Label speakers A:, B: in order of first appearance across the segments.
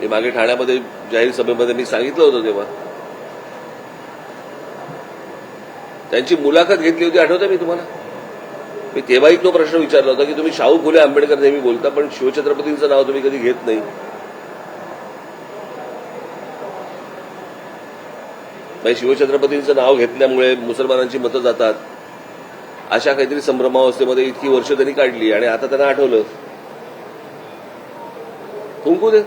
A: हे मागे ठाण्यामध्ये जाहीर सभेमध्ये मी सांगितलं होतं तेव्हा. त्यांची मुलाखत घेतली होती आठवतं मी तुम्हाला? मी तेव्हाही तो प्रश्न विचारला होता की तुम्ही शाहू फुले आंबेडकर नेहमी बोलता पण शिवछत्रपतींचं नाव तुम्ही कधी घेत नाही. म्हणजे शिवछत्रपतींचं नाव घेतल्यामुळे मुसलमानांची मतं जातात. अशा काहीतरी संभ्रमावस्थेमध्ये इतकी वर्ष त्यांनी काढली आणि आता त्यांना आठवलं. फुंकू दे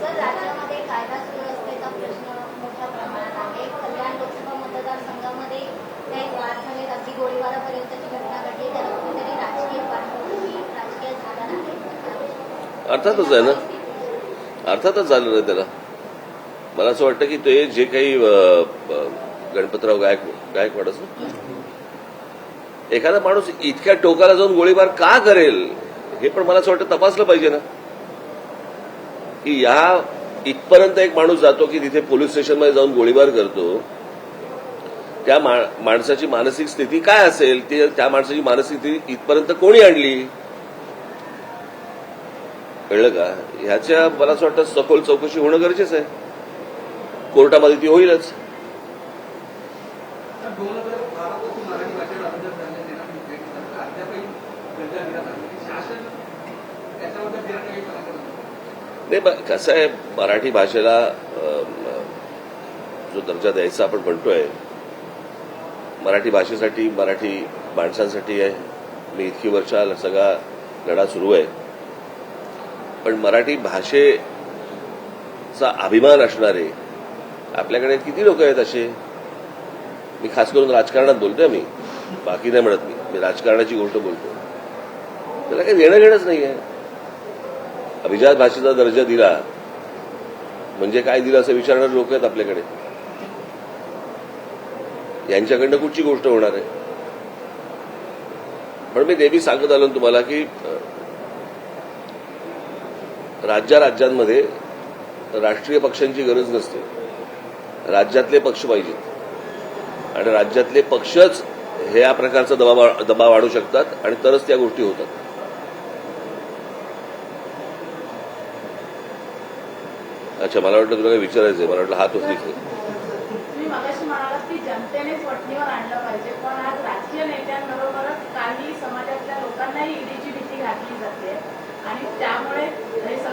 B: सर राज्यामध्ये कायदा सुव्यवस्थेचा प्रश्न मोठ्या प्रमाणात आहे कल्याण लोकसभा मतदारसंघामध्ये काही वाद झाले अगदी गोळीबारापर्यंतची घटना घडली त्याला कुठेतरी राजकीय पार्श्वभूमी राजकीय झालं आहे
A: अर्थातच आहे ना? अर्थातच झालं ना त्याला. मला असं वाटतं की ते जे काही गणपतराव गायक गायकवाडच एखादा माणूस इतक्या टोकाला जाऊन गोळीबार का करेल? हे पण मला असं वाटतं तपासलं पाहिजे ना. की या इथपर्यंत एक माणूस जातो की तिथे पोलीस स्टेशनमध्ये जाऊन गोळीबार करतो. त्या मा- माणसाची मानसिक स्थिती काय असेल? ती त्या माणसाची मानसिक स्थिती इथपर्यंत कोणी आणली? कळलं का? ह्याच्या मला असं वाटतं सखोल चौकशी होणं गरजेचं आहे. कोर्टामध्ये ती होईलच.
C: पडत
A: नाही. कसं आहे मराठी भाषेला जो दर्जा द्यायचा आपण म्हणतोय मराठी भाषेसाठी मराठी माणसांसाठी आहे. मी इतकी वर्ष हा सगळा लढा सुरू आहे. पण मराठी भाषेचा अभिमान असणारे आपल्याकडे किती लोक आहेत असे? मी खास करून राजकारणात बोलतोय मी. बाकी नाही म्हणत मी. मी राजकारणाची गोष्ट बोलतो. त्याला काही देणं घेणंच नाही आहे अभिजात भाषेचा दर्जा दिला म्हणजे काय दिलं असं विचारणारे लोक आहेत आपल्याकडे. यांच्याकडनं कुठची गोष्ट होणार आहे? पण मी नेहमी सांगत आलो तुम्हाला की राज्या राज्यांमध्ये राष्ट्रीय पक्षांची गरज नसते. राज्यातले पक्ष पाहिजेत. आणि राज्यातले पक्षच हे या प्रकारचा दबाव दबाव वाढू शकतात आणि तरच त्या गोष्टी होतात. अच्छा मला वाटलं तुला काही विचारायचंय. मला वाटलं हात होती
D: पण आज राजकीय नेत्यांबरोबरच काही समाजातल्या लोकांनाही ईडीची भीती घातली जाते.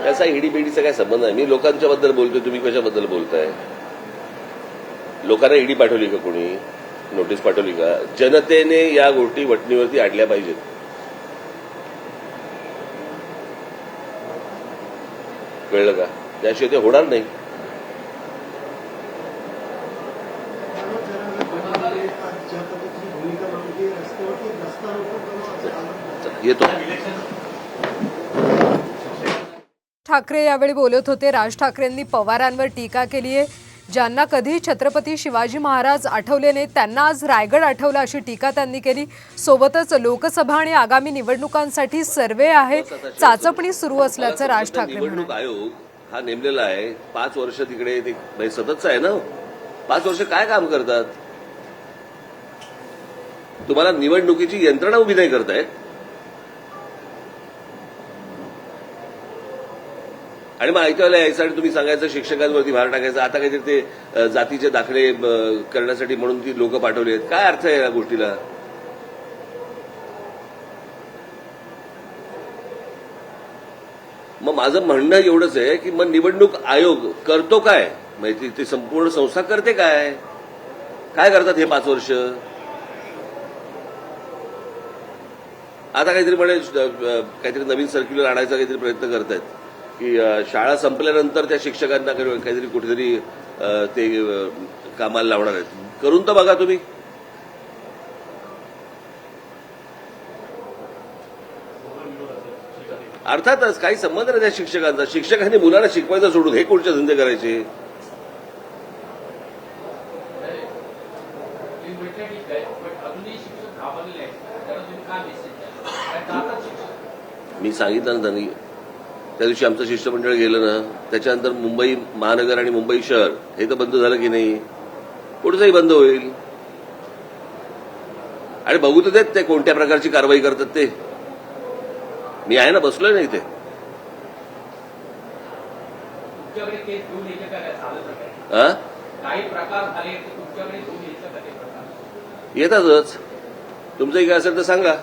A: त्याचा पिढीचा काय संबंध आहे मी लोकांच्या बद्दल बोलतोय तुम्ही कशाबद्दल बोलताय? लोकांना ईडी पाठवली का कोणी? नोटीस पाठवली का? जनतेने या गोष्टी वटणीवरती आणल्या पाहिजेत. कळलं का? त्याशिवाय ते होणार नाही.
E: ज्या
F: ठाकरे यावेळी बोलत होते. राज ठाकरेंनी पवारांवर टीका केली आहे. ज्यांना कधी छत्रपती शिवाजी महाराज आठवले नाहीत त्यांना आज रायगड आठवला अशी टीका त्यांनी केली. सोबतच लोकसभा आणि आगामी निवडणुकांसाठी सर्वे आहे. चाचपणी सुरू असल्याचं राज ठाकरे
A: निवडणूक आयोग हा नेमलेला आहे. पाच वर्ष तिकडे ते म्हणजे सततच आहे ना? पाच वर्ष काय काम करतात? तुम्हाला निवडणुकीची यंत्रणा उभी नाही करतायत? आणि मग ऐकायला यायचं आणि तुम्ही सांगायचं शिक्षकांवरती भार टाकायचा. आता काहीतरी ते जातीचे दाखले करण्यासाठी म्हणून ती लोक पाठवली आहेत. काय अर्थ आहे या गोष्टीला? मग माझं म्हणणं एवढंच आहे की मग निवडणूक आयोग करतो काय? म्हणजे माहिती ती- संपूर्ण संस्था करते काय? काय करतात हे पाच वर्ष? आता काहीतरी म्हणे काहीतरी नवीन सर्क्युलर आणायचा काहीतरी प्रयत्न करतायत. की शाळा संपल्यानंतर त्या शिक्षकांना काहीतरी कुठेतरी ते कामाला लावणार आहेत. करून तर बघा तुम्ही. अर्थातच काही संबंध नाही त्या शिक्षकांचा. शिक्षकांनी मुलांना शिकवायचं सोडून हे कोणते धंदे करायचे? मी सांगितलं ना त्यांनी. त्या दिवशी आमचं शिष्टमंडळ गेलं ना त्याच्यानंतर मुंबई महानगर आणि मुंबई शहर हे तर बंद झालं की नाही? पुढचंही बंद होईल. आणि बघू तर देत ते कोणत्या प्रकारची कारवाई करतात ते. मी आहे ना बसलोय ना इथे? हा येतातच. तुमचंही काय असेल तर सांगा.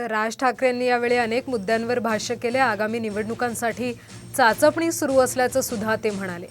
F: तर राज ठाकरेंनी यावेळी अनेक मुद्द्यांवर भाष्य केले. आगामी निवडणुकांसाठी चाचपणी सुरू असल्याचं सुद्धा ते म्हणाले.